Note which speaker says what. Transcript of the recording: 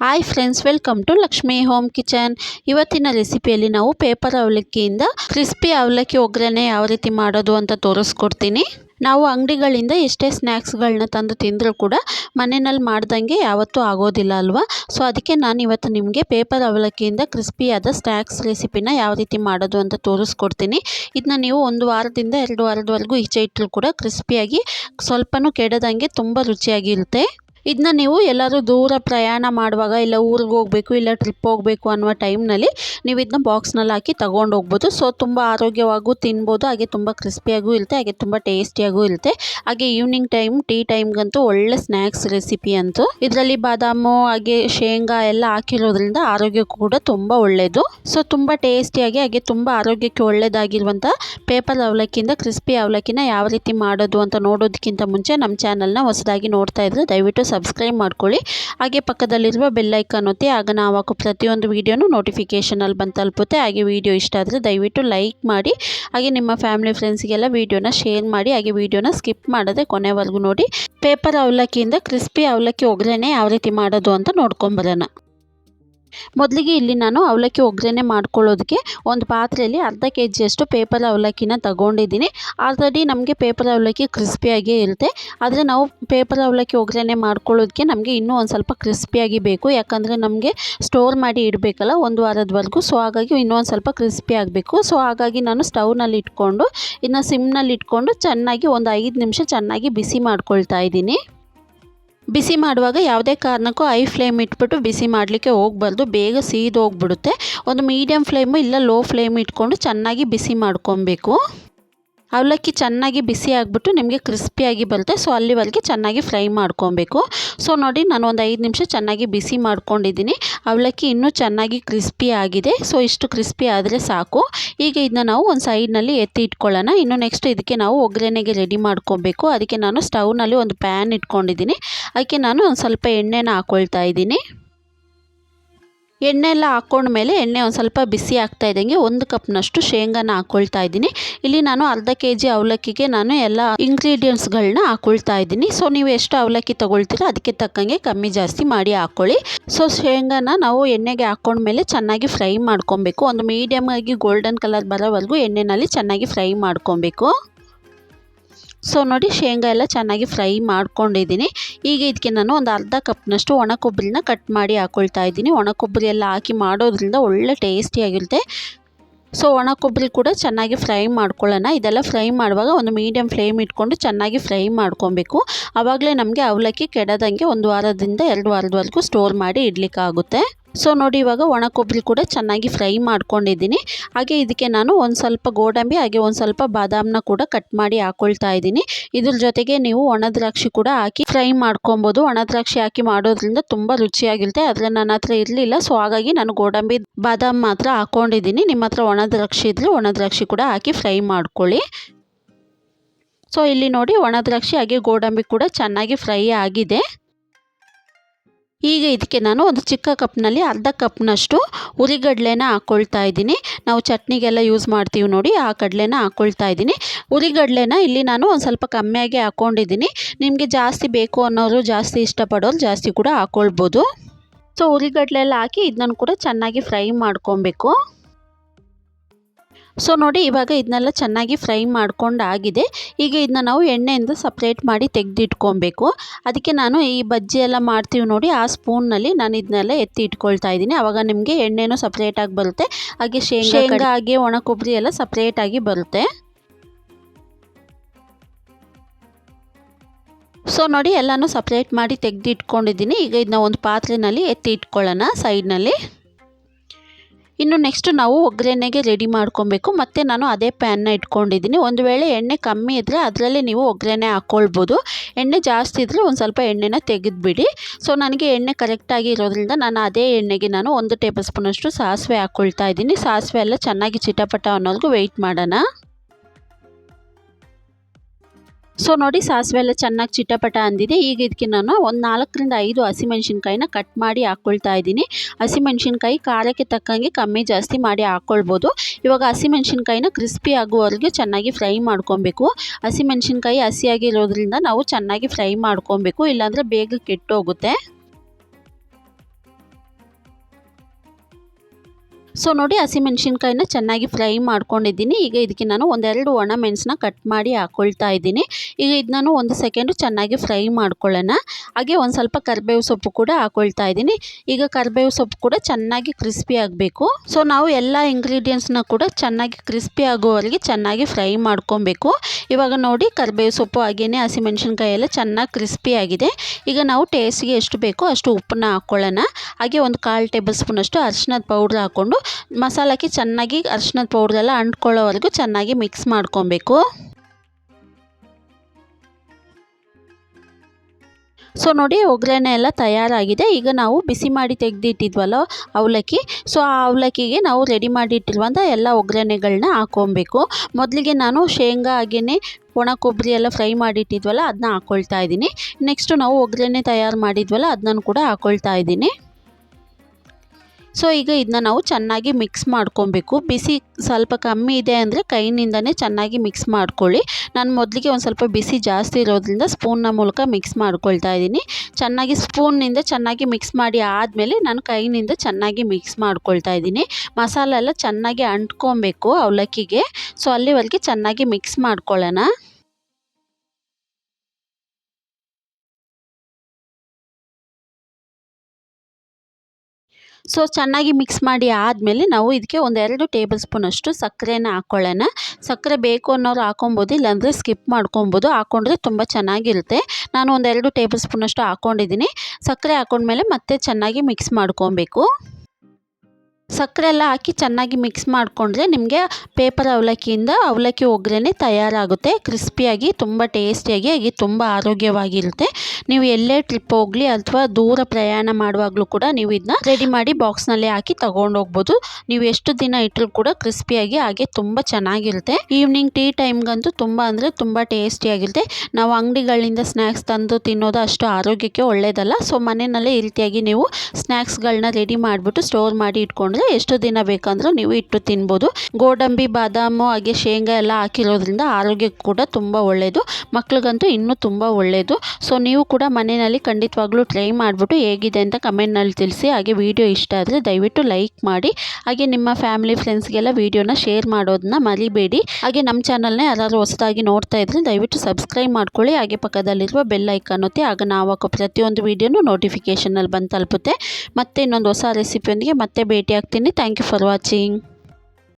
Speaker 1: Hi friends welcome to Lakshmi home kitchen ಇವತ್ತಿನ ರೆಸಿಪಿಯಲ್ಲಿ ನಾವು ಪೇಪರ್ ಅವಲಕ್ಕಿಯಿಂದ ಕ್ರಿಸ್ಪಿ ಅವಲಕ್ಕಿ ಒಗ್ಗರಣೆ ಯಾವ ರೀತಿ ಮಾಡೋದು ಅಂತ ತೋರಿಸ್ಕೊಡ್ತೀನಿ. ನಾವು ಅಂಗಡಿಗಳಿಂದ ಎಷ್ಟೇ ಸ್ನ್ಯಾಕ್ಸ್ಗಳನ್ನ ತಂದು ತಿಂದರೂ ಕೂಡ ಮನೆಯಲ್ಲಿ ಮಾಡ್ದಂಗೆ ಯಾವತ್ತೂ ಆಗೋದಿಲ್ಲ ಅಲ್ವಾ? ಸೊ ಅದಕ್ಕೆ ನಾನು ಇವತ್ತು ನಿಮಗೆ ಪೇಪರ್ ಅವಲಕ್ಕಿಯಿಂದ ಕ್ರಿಸ್ಪಿಯಾದ ಸ್ನ್ಯಾಕ್ಸ್ ರೆಸಿಪಿನ ಯಾವ ರೀತಿ ಮಾಡೋದು ಅಂತ ತೋರಿಸ್ಕೊಡ್ತೀನಿ. ಇದನ್ನ ನೀವು ಒಂದು ವಾರದಿಂದ ಎರಡು ವಾರದವರೆಗೂ ಈಚೆ ಇಟ್ಟರೂ ಕೂಡ ಕ್ರಿಸ್ಪಿಯಾಗಿ ಸ್ವಲ್ಪನೂ ಕೆಡದಂಗೆ ತುಂಬ ರುಚಿಯಾಗಿರುತ್ತೆ. ಇದನ್ನ ನೀವು ಎಲ್ಲಾದರೂ ದೂರ ಪ್ರಯಾಣ ಮಾಡುವಾಗ ಇಲ್ಲ ಊರಿಗೆ ಹೋಗಬೇಕು, ಇಲ್ಲ ಟ್ರಿಪ್ ಹೋಗಬೇಕು ಅನ್ನುವ ಟೈಮ್ನಲ್ಲಿ ನೀವು ಇದನ್ನ ಬಾಕ್ಸ್ನಲ್ಲಿ ಹಾಕಿ ತಗೊಂಡು ಹೋಗ್ಬೋದು. ಸೊ ತುಂಬ ಆರೋಗ್ಯವಾಗೂ ತಿನ್ಬೋದು, ಹಾಗೆ ತುಂಬ ಕ್ರಿಸ್ಪಿಯಾಗೂ ಇರುತ್ತೆ, ಹಾಗೆ ತುಂಬ ಟೇಸ್ಟಿಯಾಗೂ ಇರುತ್ತೆ. ಹಾಗೆ ಈವ್ನಿಂಗ್ ಟೈಮ್ ಟೀ ಟೈಮ್ಗಂತೂ ಒಳ್ಳೆ ಸ್ನ್ಯಾಕ್ಸ್ ರೆಸಿಪಿ ಅಂತೂ. ಇದರಲ್ಲಿ ಬಾದಾಮು, ಹಾಗೆ ಶೇಂಗಾ ಎಲ್ಲ ಹಾಕಿರೋದ್ರಿಂದ ಆರೋಗ್ಯ ಕೂಡ ತುಂಬ ಒಳ್ಳೆಯದು ಸೊ ತುಂಬ ಟೇಸ್ಟಿಯಾಗಿ ಹಾಗೆ ತುಂಬ ಆರೋಗ್ಯಕ್ಕೆ ಒಳ್ಳೆಯದಾಗಿರುವಂಥ ಪೇಪರ್ ಅವಲಕ್ಕಿಯಿಂದ ಕ್ರಿಸ್ಪಿ ಅವಲಕ್ಕಿನ ಯಾವ ರೀತಿ ಮಾಡೋದು ಅಂತ ನೋಡೋದಕ್ಕಿಂತ ಮುಂಚೆ ನಮ್ಮ ಚಾನಲ್ನ ಹೊಸದಾಗಿ ನೋಡ್ತಾ ಇದ್ರೆ ದಯವಿಟ್ಟು ಸಬ್ಸ್ಕ್ರೈಬ್ ಮಾಡ್ಕೊಳ್ಳಿ. ಹಾಗೆ ಪಕ್ಕದಲ್ಲಿರುವ ಬೆಲ್ಲೈಕನ್ ಒತ್ತಿ, ಆಗ ನಾವು ಹಾಕೋ ಪ್ರತಿಯೊಂದು ವೀಡಿಯೋನು ನೋಟಿಫಿಕೇಷನಲ್ಲಿ ಬಂದು ತಲುಪುತ್ತೆ. ಹಾಗೆ ವೀಡಿಯೋ ಇಷ್ಟ ಆದರೆ ದಯವಿಟ್ಟು ಲೈಕ್ ಮಾಡಿ. ಹಾಗೆ ನಿಮ್ಮ ಫ್ಯಾಮಿಲಿ ಫ್ರೆಂಡ್ಸ್ಗೆಲ್ಲ ವೀಡಿಯೋನ ಶೇರ್ ಮಾಡಿ. ಹಾಗೆ ವೀಡಿಯೋನ ಸ್ಕಿಪ್ ಮಾಡದೆ ಕೊನೆವರೆಗೂ ನೋಡಿ. ಪೇಪರ್ ಅವಲಕ್ಕಿಯಿಂದ ಕ್ರಿಸ್ಪಿ ಅವಲಕ್ಕಿ ಒಗ್ಗರಣೆ ಯಾವ ರೀತಿ ಮಾಡೋದು ಅಂತ ನೋಡ್ಕೊಂಬರೋಣ ಮೊದಲಿಗೆ ಇಲ್ಲಿ ನಾನು ಅವಲಕ್ಕಿ ಒಗ್ಗರಣೆ ಮಾಡ್ಕೊಳ್ಳೋದಕ್ಕೆ ಒಂದು ಪಾತ್ರೆಯಲ್ಲಿ ಅರ್ಧ ಕೆ ಜಿಯಷ್ಟು ಪೇಪರ್ ಅವಲಕ್ಕಿನ ತಗೊಂಡಿದ್ದೀನಿ. ಆಲ್ರೆಡಿ ನಮಗೆ ಪೇಪರ್ ಅವಲಕ್ಕಿ ಕ್ರಿಸ್ಪಿಯಾಗೇ ಇರುತ್ತೆ. ಆದರೆ ನಾವು ಪೇಪರ್ ಅವಲಕ್ಕಿ ಒಗ್ಗರಣೆ ಮಾಡ್ಕೊಳ್ಳೋದಕ್ಕೆ ನಮಗೆ ಇನ್ನೂ ಒಂದು ಸ್ವಲ್ಪ ಕ್ರಿಸ್ಪಿಯಾಗಿ ಬೇಕು. ಯಾಕಂದರೆ ನಮಗೆ ಸ್ಟೋರ್ ಮಾಡಿ ಇಡಬೇಕಲ್ಲ ಒಂದು ವಾರದವರೆಗೂ. ಸೊ ಹಾಗಾಗಿ ಇನ್ನೂ ಒಂದು ಸ್ವಲ್ಪ ಕ್ರಿಸ್ಪಿ ಆಗಬೇಕು. ಸೊ ಹಾಗಾಗಿ ನಾನು ಸ್ಟವ್ನಲ್ಲಿ ಇಟ್ಕೊಂಡು, ಇನ್ನು ಸಿಮ್ನಲ್ಲಿ ಇಟ್ಕೊಂಡು ಚೆನ್ನಾಗಿ ಒಂದು ಐದು ನಿಮಿಷ ಚೆನ್ನಾಗಿ ಬಿಸಿ ಮಾಡ್ಕೊಳ್ತಾ ಇದ್ದೀನಿ. ಬಿಸಿ ಮಾಡುವಾಗ ಯಾವುದೇ ಕಾರಣಕ್ಕೂ ಐ ಫ್ಲೇಮ್ ಇಟ್ಬಿಟ್ಟು ಬಿಸಿ ಮಾಡಲಿಕ್ಕೆ ಹೋಗ್ಬಾರ್ದು. ಬೇಗ ಸೀದು ಹೋಗ್ಬಿಡುತ್ತೆ ಒಂದು ಮೀಡಿಯಮ್ ಫ್ಲೇಮು ಇಲ್ಲ ಲೋ ಫ್ಲೇಮ್ ಇಟ್ಕೊಂಡು ಚೆನ್ನಾಗಿ ಬಿಸಿ ಮಾಡ್ಕೊಬೇಕು. ಅವಲಕ್ಕಿ ಚೆನ್ನಾಗಿ ಬಿಸಿ ಆಗಿಬಿಟ್ಟು ನಿಮಗೆ ಕ್ರಿಸ್ಪಿಯಾಗಿ ಬರುತ್ತೆ. ಸೊ ಅಲ್ಲಿವರೆಗೆ ಚೆನ್ನಾಗಿ ಫ್ರೈ ಮಾಡ್ಕೊಬೇಕು. ಸೊ ನೋಡಿ ನಾನು ಒಂದು ಐದು ನಿಮಿಷ ಚೆನ್ನಾಗಿ ಬಿಸಿ ಮಾಡ್ಕೊಂಡಿದ್ದೀನಿ. ಅವಲಕ್ಕಿ ಇನ್ನೂ ಚೆನ್ನಾಗಿ ಕ್ರಿಸ್ಪಿ ಆಗಿದೆ. ಸೊ ಇಷ್ಟು ಕ್ರಿಸ್ಪಿ ಆದರೆ ಸಾಕು. ಈಗ ಇದನ್ನ ನಾವು ಒಂದು ಸೈಡ್ನಲ್ಲಿ ಎತ್ತಿ ಇಟ್ಕೊಳ್ಳೋಣ. ಇನ್ನು ನೆಕ್ಸ್ಟ್ ಇದಕ್ಕೆ ನಾವು ಒಗ್ಗರಣೆಗೆ ರೆಡಿ ಮಾಡ್ಕೊಬೇಕು. ಅದಕ್ಕೆ ನಾನು ಸ್ಟವ್ನಲ್ಲಿ ಒಂದು ಪ್ಯಾನ್ ಇಟ್ಕೊಂಡಿದ್ದೀನಿ. ಅದಕ್ಕೆ ನಾನು ಒಂದು ಸ್ವಲ್ಪ ಎಣ್ಣೆನ ಹಾಕ್ಕೊಳ್ತಾ ಇದ್ದೀನಿ. ಎಣ್ಣೆ ಎಲ್ಲ ಹಾಕ್ಕೊಂಡ್ಮೇಲೆ ಎಣ್ಣೆ ಒಂದು ಸ್ವಲ್ಪ ಬಿಸಿ ಆಗ್ತಾ ಇದ್ದಂಗೆ ಒಂದು ಕಪ್ನಷ್ಟು ಶೇಂಗಾನ ಹಾಕ್ಕೊಳ್ತಾ ಇದ್ದೀನಿ. ಇಲ್ಲಿ ನಾನು ಅರ್ಧ ಕೆ ಜಿ ಅವಲಕ್ಕಿಗೆ ನಾನು ಎಲ್ಲ ಇಂಗ್ರೀಡಿಯೆಂಟ್ಸ್ಗಳನ್ನ ಹಾಕ್ಕೊಳ್ತಾ ಇದ್ದೀನಿ. ಸೊ ನೀವು ಎಷ್ಟು ಅವಲಕ್ಕಿ ತೊಗೊಳ್ತೀರ ಅದಕ್ಕೆ ತಕ್ಕಂಗೆ ಕಮ್ಮಿ ಜಾಸ್ತಿ ಮಾಡಿ ಹಾಕ್ಕೊಳ್ಳಿ ಸೊ ಶೇಂಗಾನ ನಾವು ಎಣ್ಣೆಗೆ ಹಾಕ್ಕೊಂಡ್ಮೇಲೆ ಚೆನ್ನಾಗಿ ಫ್ರೈ ಮಾಡ್ಕೊಬೇಕು. ಒಂದು ಮೀಡಿಯಮ್ ಆಗಿ ಗೋಲ್ಡನ್ ಕಲರ್ ಬರೋವರೆಗೂ ಎಣ್ಣೆಯಲ್ಲಿ ಚೆನ್ನಾಗಿ ಫ್ರೈ ಮಾಡ್ಕೊಬೇಕು. ಸೊ ನೋಡಿ ಶೇಂಗಾ ಎಲ್ಲ ಚೆನ್ನಾಗಿ ಫ್ರೈ ಮಾಡ್ಕೊಂಡಿದ್ದೀನಿ. ಈಗ ಇದಕ್ಕೆ ನಾನು ಒಂದು ಅರ್ಧ ಕಪ್ನಷ್ಟು ಒಣ ಕೊಬ್ಬರಿನ ಕಟ್ ಮಾಡಿ ಹಾಕ್ಕೊಳ್ತಾ ಇದ್ದೀನಿ. ಒಣ ಕೊಬ್ಬರಿ ಎಲ್ಲ ಹಾಕಿ ಮಾಡೋದ್ರಿಂದ ಒಳ್ಳೆ ಟೇಸ್ಟಿಯಾಗಿರುತ್ತೆ ಸೊ ಒಣ ಕೊಬ್ಬರಿ ಕೂಡ ಚೆನ್ನಾಗಿ ಫ್ರೈ ಮಾಡ್ಕೊಳ್ಳೋಣ. ಇದೆಲ್ಲ ಫ್ರೈ ಮಾಡುವಾಗ ಒಂದು ಮೀಡಿಯಮ್ ಫ್ಲೇಮ್ ಇಟ್ಕೊಂಡು ಚೆನ್ನಾಗಿ ಫ್ರೈ ಮಾಡ್ಕೊಬೇಕು. ಆವಾಗಲೇ ನಮಗೆ ಅವಲಕ್ಕಿ ಕೆಡದಂಗೆ ಒಂದು ವಾರದಿಂದ ಎರಡು ವಾರದವರೆಗೂ ಸ್ಟೋರ್ ಮಾಡಿ ಇಡಲಿಕ್ಕಾಗುತ್ತೆ. ಸೊ ನೋಡಿ ಇವಾಗ ಒಣ ಕೊಬ್ಬರಿ ಕೂಡ ಚೆನ್ನಾಗಿ ಫ್ರೈ ಮಾಡ್ಕೊಂಡಿದ್ದೀನಿ. ಹಾಗೆ ಇದಕ್ಕೆ ನಾನು ಒಂದು ಸ್ವಲ್ಪ ಗೋಡಂಬಿ, ಹಾಗೆ ಒಂದು ಸ್ವಲ್ಪ ಬಾದಾಮನ್ನ ಕೂಡ ಕಟ್ ಮಾಡಿ ಹಾಕೊಳ್ತಾ ಇದ್ದೀನಿ. ಇದ್ರ ಜೊತೆಗೆ ನೀವು ಒಣ ದ್ರಾಕ್ಷಿ ಕೂಡ ಹಾಕಿ ಫ್ರೈ ಮಾಡ್ಕೊಬೋದು. ಒಣ ದ್ರಾಕ್ಷಿ ಹಾಕಿ ಮಾಡೋದ್ರಿಂದ ತುಂಬ ರುಚಿಯಾಗಿರುತ್ತೆ. ಆದರೆ ನನ್ನ ಹತ್ರ ಇರಲಿಲ್ಲ. ಸೊ ಹಾಗಾಗಿ ನಾನು ಗೋಡಂಬಿ, ಬಾದಾಮ್ ಮಾತ್ರ ಹಾಕ್ಕೊಂಡಿದ್ದೀನಿ ನಿಮ್ಮ ಹತ್ರ ಒಣ ದ್ರಾಕ್ಷಿ ಇದ್ದರೆ ಒಣ ಕೂಡ ಹಾಕಿ ಫ್ರೈ ಮಾಡ್ಕೊಳ್ಳಿ. ಸೊ ಇಲ್ಲಿ ನೋಡಿ ಒಣ ದ್ರಾಕ್ಷಿ ಹಾಗೆ ಗೋಡಂಬಿ ಕೂಡ ಚೆನ್ನಾಗಿ ಫ್ರೈ ಆಗಿದೆ. ಈಗ ಇದಕ್ಕೆ ನಾನು ಒಂದು ಚಿಕ್ಕ ಕಪ್ನಲ್ಲಿ ಅರ್ಧ ಕಪ್ನಷ್ಟು ಉರಿಗಡಲೆನ ಹಾಕ್ಕೊಳ್ತಾ ಇದ್ದೀನಿ. ನಾವು ಚಟ್ನಿಗೆಲ್ಲ ಯೂಸ್ ಮಾಡ್ತೀವಿ ನೋಡಿ, ಆ ಕಡಲೆನ ಹಾಕ್ಕೊಳ್ತಾ ಇದ್ದೀನಿ. ಉರಿಗಡಲೆನ ಇಲ್ಲಿ ನಾನು ಒಂದು ಸ್ವಲ್ಪ ಕಮ್ಮಿಯಾಗಿ ಹಾಕ್ಕೊಂಡಿದ್ದೀನಿ ನಿಮಗೆ ಜಾಸ್ತಿ ಬೇಕು ಅನ್ನೋರು ಜಾಸ್ತಿ ಇಷ್ಟಪಡೋರು ಜಾಸ್ತಿ ಕೂಡ ಹಾಕ್ಕೊಳ್ಬೋದು ಸೊ ಉರಿಗಡಲೆ ಎಲ್ಲ ಹಾಕಿ ಇದನ್ನು ಕೂಡ ಚೆನ್ನಾಗಿ ಫ್ರೈ ಮಾಡ್ಕೊಬೇಕು. ಸೊ ನೋಡಿ ಇವಾಗ ಇದನ್ನೆಲ್ಲ ಚೆನ್ನಾಗಿ ಫ್ರೈ ಮಾಡ್ಕೊಂಡು ಆಗಿದೆ ಈಗ ಇದನ್ನ ನಾವು ಎಣ್ಣೆಯಿಂದ ಸಪ್ರೇಟ್ ಮಾಡಿ ತೆಗೆದಿಟ್ಕೊಬೇಕು. ಅದಕ್ಕೆ ನಾನು ಈ ಬಜ್ಜಿ ಎಲ್ಲ ಮಾಡ್ತೀವಿ ನೋಡಿ ಆ ಸ್ಪೂನ್ನಲ್ಲಿ ನಾನು ಇದನ್ನೆಲ್ಲ ಎತ್ತಿ ಇಟ್ಕೊಳ್ತಾ ಇದ್ದೀನಿ. ಆವಾಗ ನಿಮಗೆ ಎಣ್ಣೆನೂ ಸಪ್ರೇಟಾಗಿ ಬರುತ್ತೆ. ಹಾಗೆ ಶೇಂಗಾ ಹಾಗೆ ಒಣ ಕೊಬ್ಬರಿ ಎಲ್ಲ ಸಪ್ರೇಟಾಗಿ ಬರುತ್ತೆ. ಸೊ ನೋಡಿ ಎಲ್ಲನೂ ಸಪ್ರೇಟ್ ಮಾಡಿ ತೆಗೆದಿಟ್ಕೊಂಡಿದ್ದೀನಿ. ಈಗ ಇದನ್ನ ಒಂದು ಪಾತ್ರೆಯಲ್ಲಿ ಎತ್ತಿ ಇಟ್ಕೊಳ್ಳೋಣ ಸೈಡ್ನಲ್ಲಿ ಇನ್ನು ನೆಕ್ಸ್ಟ್ ನಾವು ಒಗ್ಗರಣೆಗೆ ರೆಡಿ ಮಾಡ್ಕೊಬೇಕು. ಮತ್ತು ನಾನು ಅದೇ ಪ್ಯಾನ್ನ ಇಟ್ಕೊಂಡಿದ್ದೀನಿ. ಒಂದು ವೇಳೆ ಎಣ್ಣೆ ಕಮ್ಮಿ ಇದ್ದರೆ ಅದರಲ್ಲೇ ನೀವು ಒಗ್ಗರಣೆ ಹಾಕ್ಕೊಳ್ಬೋದು ಎಣ್ಣೆ ಜಾಸ್ತಿ ಇದ್ದರೆ ಒಂದು ಸ್ವಲ್ಪ ಎಣ್ಣೆನ ತೆಗೆದುಬಿಡಿ. ಸೊ ನನಗೆ ಎಣ್ಣೆ ಕರೆಕ್ಟಾಗಿ ಇರೋದ್ರಿಂದ ನಾನು ಅದೇ ಎಣ್ಣೆಗೆ ನಾನು ಒಂದು ಟೇಬಲ್ ಸ್ಪೂನಷ್ಟು ಸಾಸಿವೆ ಹಾಕ್ಕೊಳ್ತಾ ಇದ್ದೀನಿ. ಸಾಸಿವೆ ಎಲ್ಲ ಚೆನ್ನಾಗಿ ಚಿಟಪಟ ಅನ್ನೋದಕ್ಕೂ ವೆಯ್ಟ್ ಮಾಡೋಣ. ಸೊ ನೋಡಿ ಸಾಸಿವೆ ಎಲ್ಲ ಚೆನ್ನಾಗಿ ಚಿಟಪಟ ಅಂದಿದೆ. ಈಗ ಇದಕ್ಕೆ ನಾನು ಒಂದು ನಾಲ್ಕರಿಂದ ಐದು ಹಸಿಮೆಣ್ಸಿನ್ಕಾಯಿನ ಕಟ್ ಮಾಡಿ ಹಾಕ್ಕೊಳ್ತಾ ಇದ್ದೀನಿ. ಹಸಿಮೆಣ್ಸಿನ್ಕಾಯಿ ಖಾರಕ್ಕೆ ತಕ್ಕಂಗೆ ಕಮ್ಮಿ ಜಾಸ್ತಿ ಮಾಡಿ ಹಾಕ್ಕೊಳ್ಬೋದು ಇವಾಗ ಹಸಿಮೆಣ್ಸಿನ್ಕಾಯಿನ ಕ್ರಿಸ್ಪಿ ಆಗುವವರೆಗೆ ಚೆನ್ನಾಗಿ ಫ್ರೈ ಮಾಡ್ಕೊಬೇಕು. ಹಸಿಮೆಣ್ಸಿನ್ಕಾಯಿ ಹಸಿಯಾಗಿರೋದ್ರಿಂದ ನಾವು ಚೆನ್ನಾಗಿ ಫ್ರೈ ಮಾಡ್ಕೊಬೇಕು. ಇಲ್ಲಾಂದರೆ ಬೇಗ ಕೆಟ್ಟೋಗುತ್ತೆ. ಸೊ ನೋಡಿ ಹಸಿಮೆಣ್ಸಿನ್ಕಾಯಿನ ಚೆನ್ನಾಗಿ ಫ್ರೈ ಮಾಡ್ಕೊಂಡಿದ್ದೀನಿ. ಈಗ ಇದಕ್ಕೆ ನಾನು ಒಂದೆರಡು ಒಣ ಮೆಣಸನ್ನ ಕಟ್ ಮಾಡಿ ಹಾಕ್ಕೊಳ್ತಾ ಇದ್ದೀನಿ. ಈಗ ಇದನ್ನು ಒಂದು ಸೆಕೆಂಡು ಚೆನ್ನಾಗಿ ಫ್ರೈ ಮಾಡ್ಕೊಳ್ಳೋಣ. ಹಾಗೆ ಒಂದು ಸ್ವಲ್ಪ ಕರಿಬೇವು ಸೊಪ್ಪು ಕೂಡ ಹಾಕ್ಕೊಳ್ತಾ ಇದ್ದೀನಿ. ಈಗ ಕರಿಬೇವು ಸೊಪ್ಪು ಕೂಡ ಚೆನ್ನಾಗಿ ಕ್ರಿಸ್ಪಿ ಆಗಬೇಕು. ಸೊ ನಾವು ಎಲ್ಲ ಇಂಗ್ರೀಡಿಯೆಂಟ್ಸ್ನ ಕೂಡ ಚೆನ್ನಾಗಿ ಕ್ರಿಸ್ಪಿ ಆಗೋವರೆಗೆ ಚೆನ್ನಾಗಿ ಫ್ರೈ ಮಾಡ್ಕೊಬೇಕು. ಇವಾಗ ನೋಡಿ ಕರಿಬೇವು ಸೊಪ್ಪು ಹಾಗೆಯೇ ಹಸಿಮೆಣ್ಸಿನ್ಕಾಯಿ ಎಲ್ಲ ಚೆನ್ನಾಗಿ ಕ್ರಿಸ್ಪಿ ಆಗಿದೆ. ಈಗ ನಾವು ಟೇಸ್ಟ್ಗೆ ಎಷ್ಟು ಬೇಕೋ ಅಷ್ಟು ಉಪ್ಪನ್ನ ಹಾಕ್ಕೊಳ್ಳೋಣ ಹಾಗೆ ಒಂದು ಕಾಲು ಟೇಬಲ್ ಸ್ಪೂನಷ್ಟು ಅರಿಶಿನದ ಪೌಡ್ರ್ ಹಾಕ್ಕೊಂಡು ಮಸಾಲಕ್ಕೆ ಚೆನ್ನಾಗಿ ಅರಿಶಿನದ ಪೌಡ್ರೆಲ್ಲ ಅಂಟ್ಕೊಳ್ಳೋವರೆಗೂ ಚೆನ್ನಾಗಿ ಮಿಕ್ಸ್ ಮಾಡ್ಕೊಬೇಕು. ಸೊ, ನೋಡಿ ಒಗ್ಗರಣೆ ಎಲ್ಲ ತಯಾರಾಗಿದೆ. ಈಗ ನಾವು ಬಿಸಿ ಮಾಡಿ ತೆಗೆದಿಟ್ಟಿದ್ವಲ್ಲ ಅವಲಕ್ಕಿ, ಸೊ, ಆ ಅವಲಕ್ಕಿಗೆ ನಾವು ರೆಡಿ ಮಾಡಿಟ್ಟಿರುವಂಥ ಎಲ್ಲ ಒಗ್ಗರಣೆಗಳನ್ನ ಹಾಕ್ಕೊಬೇಕು ಮೊದಲಿಗೆ ನಾನು ಶೇಂಗಾ ಹಾಗೆಯೇ ಒಣ ಕೊಬ್ಬರಿ ಎಲ್ಲ ಫ್ರೈ ಮಾಡಿಟ್ಟಿದ್ವಲ್ಲ ಅದನ್ನ ಹಾಕ್ಕೊಳ್ತಾ ಇದ್ದೀನಿ. ನೆಕ್ಸ್ಟು ನಾವು ಒಗ್ಗರಣೆ ತಯಾರು ಮಾಡಿದ್ವಲ್ಲ ಅದನ್ನ ಕೂಡ ಹಾಕ್ಕೊಳ್ತಾ ಇದ್ದೀನಿ. ಸೊ ಈಗ ಇದನ್ನ ನಾವು ಚೆನ್ನಾಗಿ ಮಿಕ್ಸ್ ಮಾಡ್ಕೊಬೇಕು. ಬಿಸಿ ಸ್ವಲ್ಪ ಕಮ್ಮಿ ಇದೆ ಅಂದರೆ ಕೈನಿಂದನೇ ಚೆನ್ನಾಗಿ ಮಿಕ್ಸ್ ಮಾಡ್ಕೊಳ್ಳಿ. ನಾನು ಮೊದಲಿಗೆ ಒಂದು ಸ್ವಲ್ಪ ಬಿಸಿ ಜಾಸ್ತಿ ಇರೋದ್ರಿಂದ ಸ್ಪೂನ್ನ ಮೂಲಕ ಮಿಕ್ಸ್ ಮಾಡ್ಕೊಳ್ತಾ ಇದ್ದೀನಿ. ಚೆನ್ನಾಗಿ ಸ್ಪೂನ್ನಿಂದ ಚೆನ್ನಾಗಿ ಮಿಕ್ಸ್ ಮಾಡಿ ಆದಮೇಲೆ ನಾನು ಕೈನಿಂದ ಚೆನ್ನಾಗಿ ಮಿಕ್ಸ್ ಮಾಡ್ಕೊಳ್ತಾ ಇದ್ದೀನಿ. ಮಸಾಲೆ ಎಲ್ಲ ಚೆನ್ನಾಗಿ ಅಂಟ್ಕೊಬೇಕು ಅವಲಕ್ಕಿಗೆ. ಸೊ ಅಲ್ಲಿವರೆಗೆ ಚೆನ್ನಾಗಿ ಮಿಕ್ಸ್ ಮಾಡ್ಕೊಳ್ಳೋಣ. ಸೊ ಚೆನ್ನಾಗಿ ಮಿಕ್ಸ್ ಮಾಡಿ ಆದಮೇಲೆ ನಾವು ಇದಕ್ಕೆ ಒಂದೆರಡು ಟೇಬಲ್ ಸ್ಪೂನಷ್ಟು ಸಕ್ಕರೆನ ಹಾಕ್ಕೊಳ್ಳೋಣ ಸಕ್ಕರೆ ಬೇಕು ಅನ್ನೋರು ಹಾಕೊಬೋದು, ಇಲ್ಲಾಂದರೆ ಸ್ಕಿಪ್ ಮಾಡ್ಕೊಬೋದು. ಹಾಕ್ಕೊಂಡ್ರೆ ತುಂಬ ಚೆನ್ನಾಗಿರುತ್ತೆ. ನಾನು ಒಂದೆರಡು ಟೇಬಲ್ ಸ್ಪೂನಷ್ಟು ಹಾಕ್ಕೊಂಡಿದ್ದೀನಿ ಸಕ್ಕರೆ ಹಾಕ್ಕೊಂಡ್ಮೇಲೆ ಮತ್ತೆ ಚೆನ್ನಾಗಿ ಮಿಕ್ಸ್ ಮಾಡ್ಕೊಬೇಕು. ಸಕ್ಕರೆ ಎಲ್ಲ ಹಾಕಿ ಚೆನ್ನಾಗಿ ಮಿಕ್ಸ್ ಮಾಡಿಕೊಂಡ್ರೆ ನಿಮಗೆ ಪೇಪರ್ ಅವಲಕ್ಕಿಯಿಂದ ಅವಲಕ್ಕಿ ಒಗ್ಗರಣೆ ತಯಾರಾಗುತ್ತೆ. ಕ್ರಿಸ್ಪಿಯಾಗಿ ತುಂಬ ಟೇಸ್ಟಿಯಾಗಿ ಹಾಗೆ ತುಂಬ ಆರೋಗ್ಯವಾಗಿರುತ್ತೆ. ನೀವು ಎಲ್ಲೇ ಟ್ರಿಪ್ ಹೋಗಲಿ ಅಥವಾ ದೂರ ಪ್ರಯಾಣ ಮಾಡುವಾಗಲೂ ಕೂಡ ನೀವು ಇದನ್ನ ರೆಡಿ ಮಾಡಿ ಬಾಕ್ಸ್ನಲ್ಲೇ ಹಾಕಿ ತಗೊಂಡು ಹೋಗ್ಬೋದು ನೀವು ಎಷ್ಟು ದಿನ ಇಟ್ಟರು ಕೂಡ ಕ್ರಿಸ್ಪಿಯಾಗಿ ಹಾಗೆ ತುಂಬ ಚೆನ್ನಾಗಿರುತ್ತೆ. ಈವ್ನಿಂಗ್ ಟೀ ಟೈಮ್ಗಂತೂ ತುಂಬ ಅಂದರೆ ತುಂಬ ಟೇಸ್ಟಿಯಾಗಿರುತ್ತೆ ನಾವು ಅಂಗಡಿಗಳಿಂದ ಸ್ನ್ಯಾಕ್ಸ್ ತಂದು ತಿನ್ನೋದು ಅಷ್ಟು ಆರೋಗ್ಯಕ್ಕೆ ಒಳ್ಳೆಯದಲ್ಲ ಸೊ ಮನೆಯಲ್ಲೇ ಈ ರೀತಿಯಾಗಿ ನೀವು ಸ್ನ್ಯಾಕ್ಸ್ಗಳನ್ನ ರೆಡಿ ಮಾಡಿಬಿಟ್ಟು ಸ್ಟೋರ್ ಮಾಡಿ ಇಟ್ಕೊಂಡು ಅಂದರೆ ಎಷ್ಟು ದಿನ ಬೇಕಂದ್ರೂ ನೀವು ಇಟ್ಟು ತಿನ್ಬೋದು. ಗೋಡಂಬಿ, ಬಾದಾಮು, ಹಾಗೆ ಶೇಂಗಾ ಎಲ್ಲ ಹಾಕಿರೋದ್ರಿಂದ ಆರೋಗ್ಯಕ್ಕೆ ಕೂಡ ತುಂಬ ಒಳ್ಳೆಯದು ಮಕ್ಳಿಗಂತೂ ಇನ್ನೂ ತುಂಬ ಒಳ್ಳೆಯದು ಸೊ ನೀವು ಕೂಡ ಮನೆಯಲ್ಲಿ ಖಂಡಿತವಾಗ್ಲೂ ಟ್ರೈ ಮಾಡಿಬಿಟ್ಟು ಹೇಗಿದೆ ಅಂತ ಕಮೆಂಟ್ನಲ್ಲಿ ತಿಳಿಸಿ. ಹಾಗೆ ವಿಡಿಯೋ ಇಷ್ಟ ಆದರೆ ದಯವಿಟ್ಟು ಲೈಕ್ ಮಾಡಿ. ಹಾಗೆ ನಿಮ್ಮ ಫ್ಯಾಮಿಲಿ ಫ್ರೆಂಡ್ಸ್ಗೆಲ್ಲ ವೀಡಿಯೋನ ಶೇರ್ ಮಾಡೋದನ್ನ ಮರಿಬೇಡಿ. ಹಾಗೆ ನಮ್ಮ ಚಾನಲ್ನ ಯಾರಾದರೂ ಹೊಸದಾಗಿ ನೋಡ್ತಾ ಇದ್ರೆ ದಯವಿಟ್ಟು ಸಬ್ಸ್ಕ್ರೈಬ್ ಮಾಡ್ಕೊಳ್ಳಿ. ಹಾಗೆ ಪಕ್ಕದಲ್ಲಿರುವ ಬೆಲ್ ಐಕನ್ ಒತ್ತಿ, ಆಗ ನಾವು ಹಾಕೋ ಪ್ರತಿಯೊಂದು ವೀಡಿಯೋನು ನೋಟಿಫಿಕೇಷನಲ್ಲಿ ಬಂದು ತಲುಪುತ್ತೆ. ಮತ್ತೆ ಇನ್ನೊಂದು ಹೊಸ ರೆಸಿಪಿಯೊಂದಿಗೆ ಮತ್ತೆ ಭೇಟಿ శక్తిని. Thank you for watching